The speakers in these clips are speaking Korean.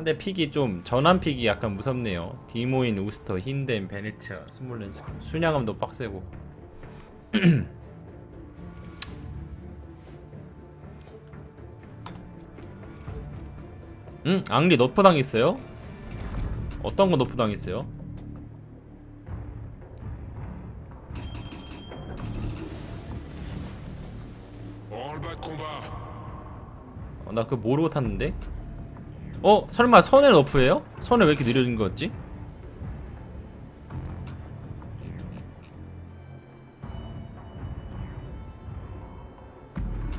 상대 픽이 좀 전환 픽이 약간 무섭네요. 디모인, 우스터, 힌덴, 베네치아, 스몰렌스 순양함도 빡세고. 응? 앙리 너프 당했어요? 어떤 거 너프 당했어요? 어, 나 그거 모르고 탔는데? 어? 설마 선을 너프예요? 선을 왜 이렇게 느려진 거 같지?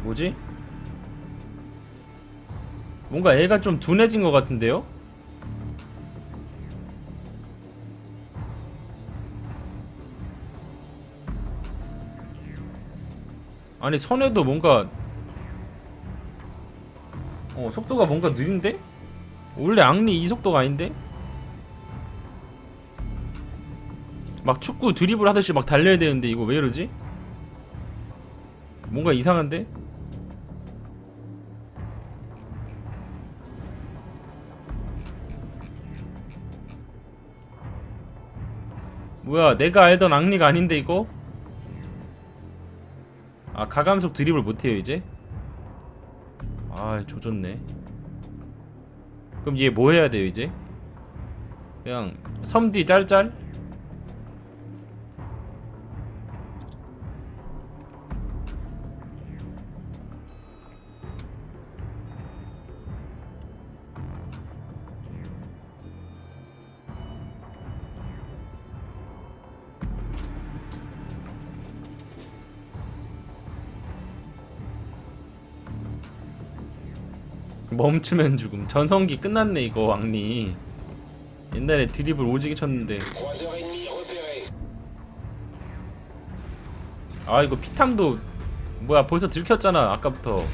뭐지? 뭔가 애가 좀 둔해진 것 같은데요? 아니 선에도 뭔가 어 속도가 뭔가 느린데? 원래 앙리 이 속도가 아닌데? 막 축구 드리블 하듯이 막 달려야 되는데 이거 왜 이러지? 뭔가 이상한데? 뭐야 내가 알던 앙리가 아닌데 이거? 아 가감속 드리블 못해요 이제? 아 조졌네 그럼 얘 뭐 해야 돼요 이제? 그냥 섬디 짤짤? 멈추면 죽음 전성기 끝났네 이거 왕리 옛날에 드리블 오지게 쳤는데 3h30 repéré. 아 이거 피탐도 뭐야 벌써 들켰잖아 아까부터.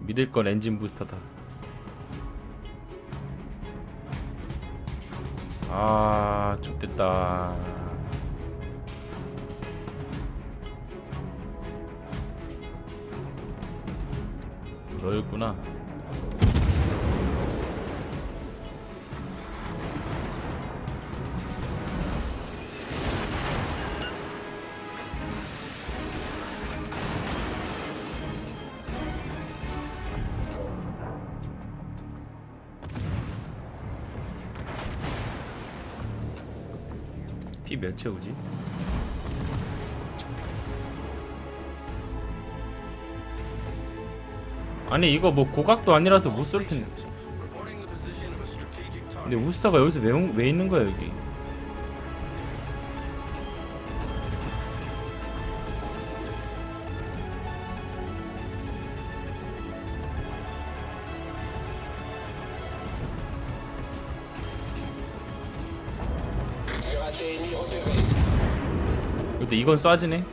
믿을 건 엔진 부스터다 아 좋됐다. 너였구나 피 몇 채우지? 아니 이거 뭐 고각도 아니라서 못 쏠 텐데 근데 우스타가 여기서 왜, 온- 왜 있는 거야 여기 근데 이건 쏴지네.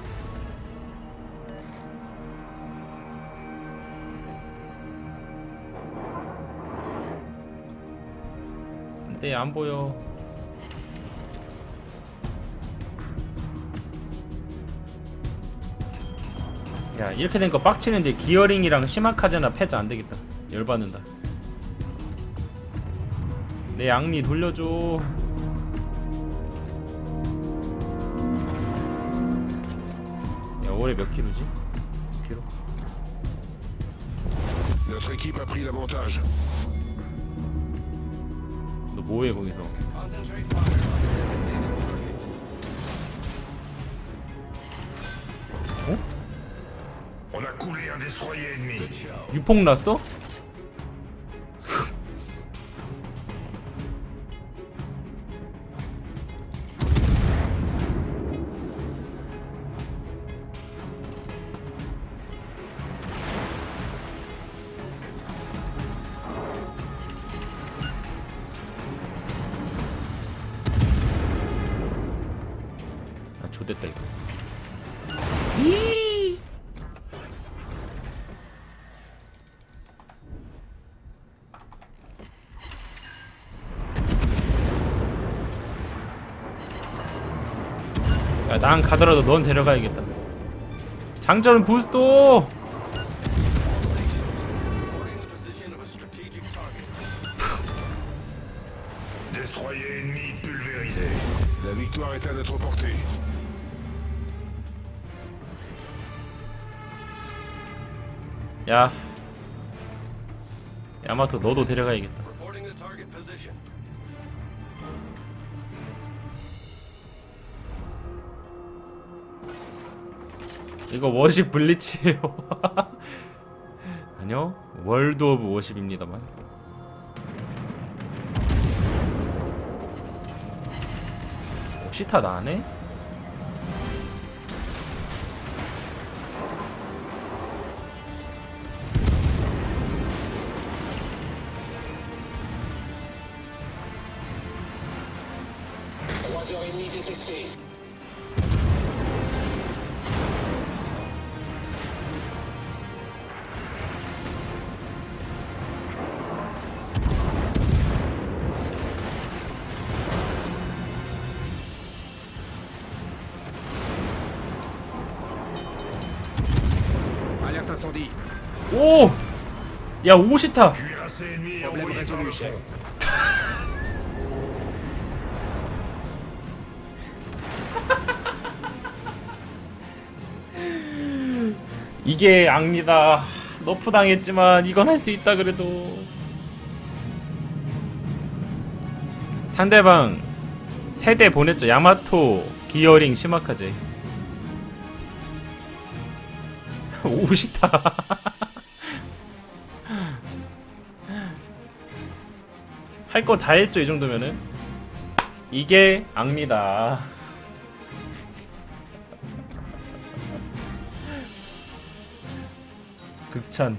안돼 안 보여. 야 이렇게 된 거 빡치는데 기어링이랑 심화카제나 패자 안 되겠다. 열받는다. 내 양리 돌려줘 올해 몇 킬로지? 6킬로? Notre équipe a pris l'avantage. 너 뭐해 거기서? On a coulé un destroyer ennemi. 유폭 났어? 됐다 이거. 이 야, 난 가더라도 넌 데려가야겠다. 장전 부스도. Destroyer ennemi pulvérisé. La victoire est à notre portée. 야. 야마토 너도 데려가야겠다. 이거 워십 블리치예요. 아니요. 월드 오브 워십입니다만. 시타 나네? Trois heures et demie détectées. Alerte incendie. 오! 야, 5시타! Cuirassé ennemi Problème envoyé par résolu, le chef. 이게 악니다. 너프 당했지만 이건 할 수 있다 그래도. 상대방 세대 보냈죠. 야마토, 기어링, 시마카제. 오시타. 할거 다 했죠 이 정도면은. 이게 악니다. 극찬.